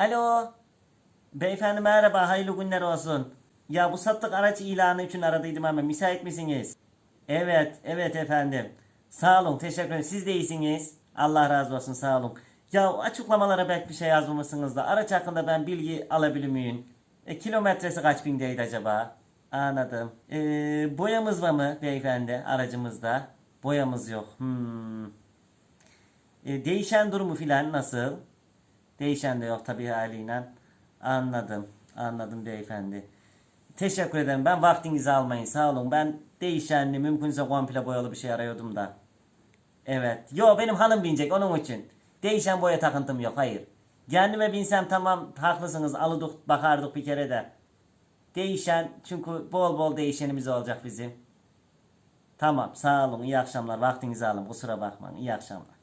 Alo. Beyefendi merhaba, hayırlı günler olsun. Ya bu sattık araç ilanı için aradıydım ama müsait misiniz? Evet, evet efendim. Sağ olun, teşekkür ederim. Siz de iyisiniz. Allah razı olsun, sağ olun. Ya açıklamalara belki bir şey yazmamışsınız da araç hakkında ben bilgi alabilir miyim? E, kilometresi kaç bindeydi acaba? Anladım. E, boyamız var mı beyefendi aracımızda? Boyamız yok. Hmm. E, değişen durumu filan nasıl? Değişen de yok tabii haliyle. Anladım. Anladım beyefendi. Teşekkür ederim. Ben vaktinizi almayın. Sağ olun. Ben değişenli mümkünse komple boyalı bir şey arıyordum da. Evet. Yo benim hanım binecek onun için. Değişen boya takıntım yok. Hayır. Kendime binsem tamam haklısınız. Alıdık bakardık bir kere de. Değişen çünkü bol bol değişenimiz olacak bizim. Tamam sağ olun. iyi akşamlar. Vaktinizi alın. Kusura bakmayın. İyi akşamlar.